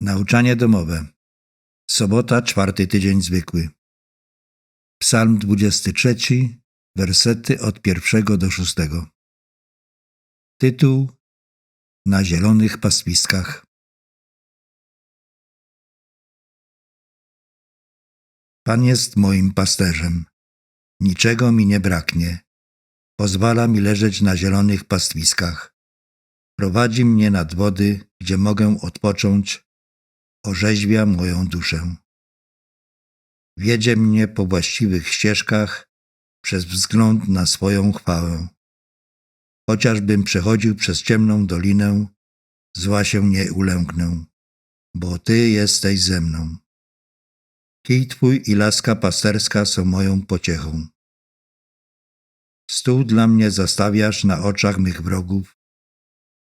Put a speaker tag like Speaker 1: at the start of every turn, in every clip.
Speaker 1: Nauczanie domowe. Sobota, czwarty tydzień zwykły. Psalm 23, wersety od pierwszego do szóstego. Tytuł Na zielonych pastwiskach. Pan jest moim pasterzem. Niczego mi nie braknie. Pozwala mi leżeć na zielonych pastwiskach. Prowadzi mnie nad wody, gdzie mogę odpocząć orzeźwia moją duszę. Wiedzie mnie po właściwych ścieżkach przez wzgląd na swoją chwałę. Chociażbym przechodził przez ciemną dolinę, zła się nie ulęknę, bo Ty jesteś ze mną. Kij Twój i laska pasterska są moją pociechą. Stół dla mnie zastawiasz na oczach mych wrogów,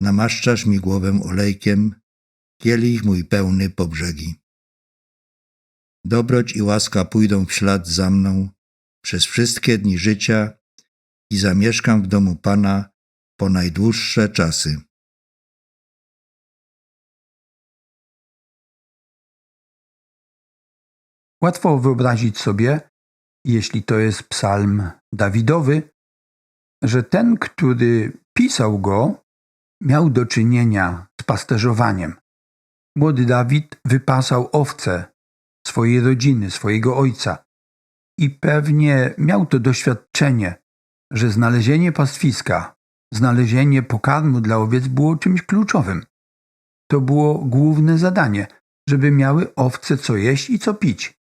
Speaker 1: namaszczasz mi głowę olejkiem, kielich mój pełny po brzegi. Dobroć i łaska pójdą w ślad za mną przez wszystkie dni życia i zamieszkam w domu Pana po najdłuższe czasy.
Speaker 2: Łatwo wyobrazić sobie, jeśli to jest psalm Dawidowy, że ten, który pisał go, miał do czynienia z pasterzowaniem. Młody Dawid wypasał owce swojej rodziny, swojego ojca i pewnie miał to doświadczenie, że znalezienie pastwiska, znalezienie pokarmu dla owiec było czymś kluczowym. To było główne zadanie, żeby miały owce co jeść i co pić.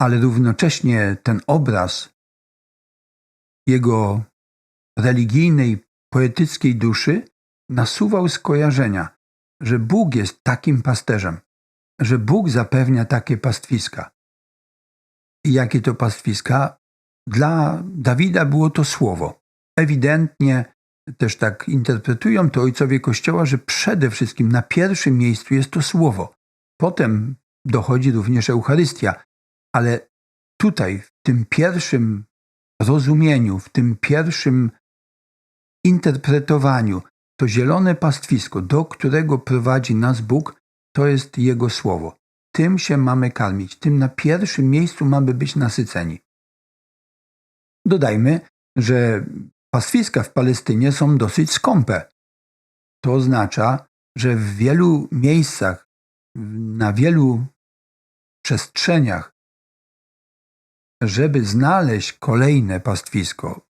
Speaker 2: Ale równocześnie ten obraz jego religijnej, poetyckiej duszy nasuwał skojarzenia, że Bóg jest takim pasterzem, że Bóg zapewnia takie pastwiska. I jakie to pastwiska? Dla Dawida było to słowo. Ewidentnie też tak interpretują to ojcowie Kościoła, że przede wszystkim na pierwszym miejscu jest to słowo. Potem dochodzi również Eucharystia, ale tutaj, w tym pierwszym rozumieniu, w tym pierwszym interpretowaniu, to zielone pastwisko, do którego prowadzi nas Bóg, to jest Jego słowo. Tym się mamy karmić, tym na pierwszym miejscu mamy być nasyceni. Dodajmy, że pastwiska w Palestynie są dosyć skąpe. To oznacza, że w wielu miejscach, na wielu przestrzeniach, żeby znaleźć kolejne pastwisko,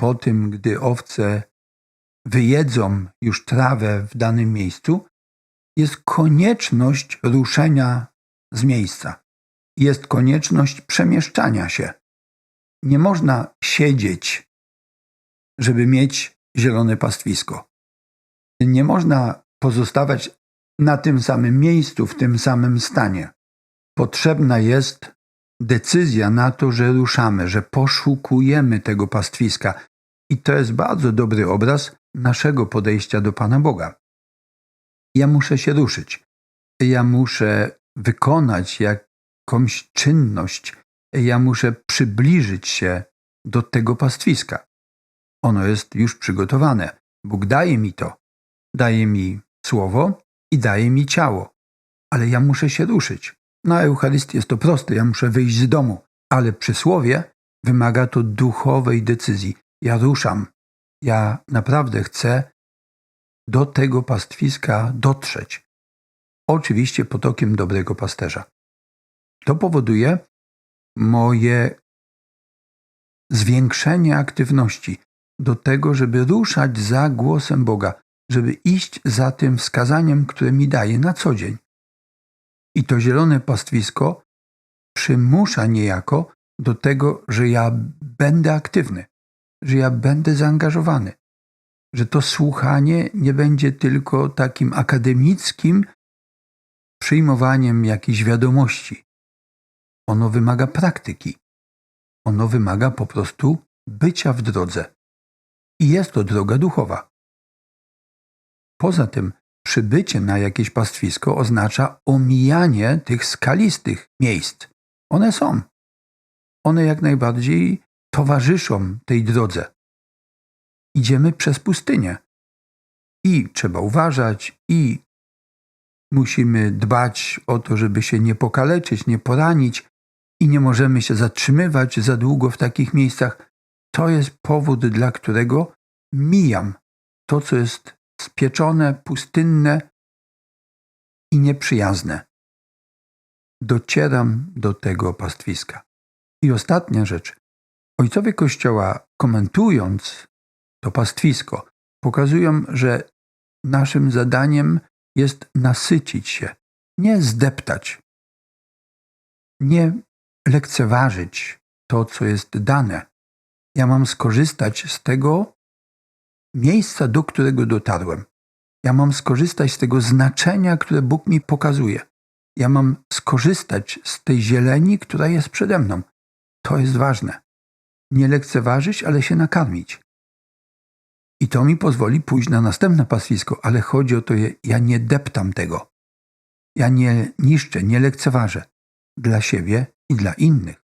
Speaker 2: po tym, gdy owce wyjedzą już trawę w danym miejscu, jest konieczność ruszenia z miejsca. Jest konieczność przemieszczania się. Nie można siedzieć, żeby mieć zielone pastwisko. Nie można pozostawać na tym samym miejscu, w tym samym stanie. Potrzebna jest decyzja na to, że ruszamy, że poszukujemy tego pastwiska. I to jest bardzo dobry obraz naszego podejścia do Pana Boga. Ja muszę się ruszyć. Ja muszę wykonać jakąś czynność. Ja muszę przybliżyć się do tego pastwiska. Ono jest już przygotowane. Bóg daje mi to. Daje mi słowo i daje mi ciało. Ale ja muszę się ruszyć. Na Eucharystię jest to proste. Ja muszę wyjść z domu. Ale przy słowie wymaga to duchowej decyzji. Ja ruszam. Ja naprawdę chcę do tego pastwiska dotrzeć. Oczywiście potokiem dobrego pasterza. To powoduje moje zwiększenie aktywności do tego, żeby ruszać za głosem Boga, żeby iść za tym wskazaniem, które mi daje na co dzień. I to zielone pastwisko przymusza niejako do tego, że ja będę aktywny, że ja będę zaangażowany, że to słuchanie nie będzie tylko takim akademickim przyjmowaniem jakiejś wiadomości. Ono wymaga praktyki. Ono wymaga po prostu bycia w drodze. I jest to droga duchowa. Poza tym, przybycie na jakieś pastwisko oznacza omijanie tych skalistych miejsc. One są. One jak najbardziej towarzyszą tej drodze. Idziemy przez pustynię. I trzeba uważać, i musimy dbać o to, żeby się nie pokaleczyć, nie poranić i nie możemy się zatrzymywać za długo w takich miejscach. To jest powód, dla którego mijam to, co jest spieczone, pustynne i nieprzyjazne. Docieram do tego pastwiska. I ostatnia rzecz. Ojcowie Kościoła, komentując to pastwisko, pokazują, że naszym zadaniem jest nasycić się, nie zdeptać, nie lekceważyć to, co jest dane. Ja mam skorzystać z tego miejsca, do którego dotarłem. Ja mam skorzystać z tego znaczenia, które Bóg mi pokazuje. Ja mam skorzystać z tej zieleni, która jest przede mną. To jest ważne. Nie lekceważyć, ale się nakarmić. I to mi pozwoli pójść na następne pastwisko, ale chodzi o to, ja nie deptam tego. Ja nie niszczę, nie lekceważę dla siebie i dla innych,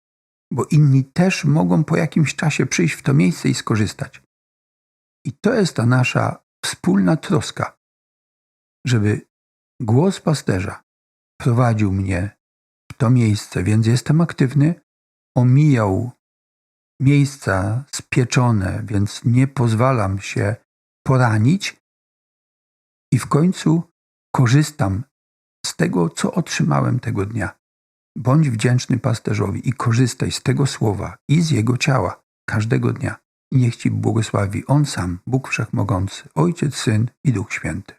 Speaker 2: bo inni też mogą po jakimś czasie przyjść w to miejsce i skorzystać. I to jest ta nasza wspólna troska, żeby głos pasterza prowadził mnie w to miejsce, więc jestem aktywny, omijał miejsca spieczone, więc nie pozwalam się poranić i w końcu korzystam z tego, co otrzymałem tego dnia. Bądź wdzięczny pasterzowi i korzystaj z tego słowa i z jego ciała każdego dnia. I niech Ci błogosławi On sam, Bóg Wszechmogący, Ojciec, Syn i Duch Święty.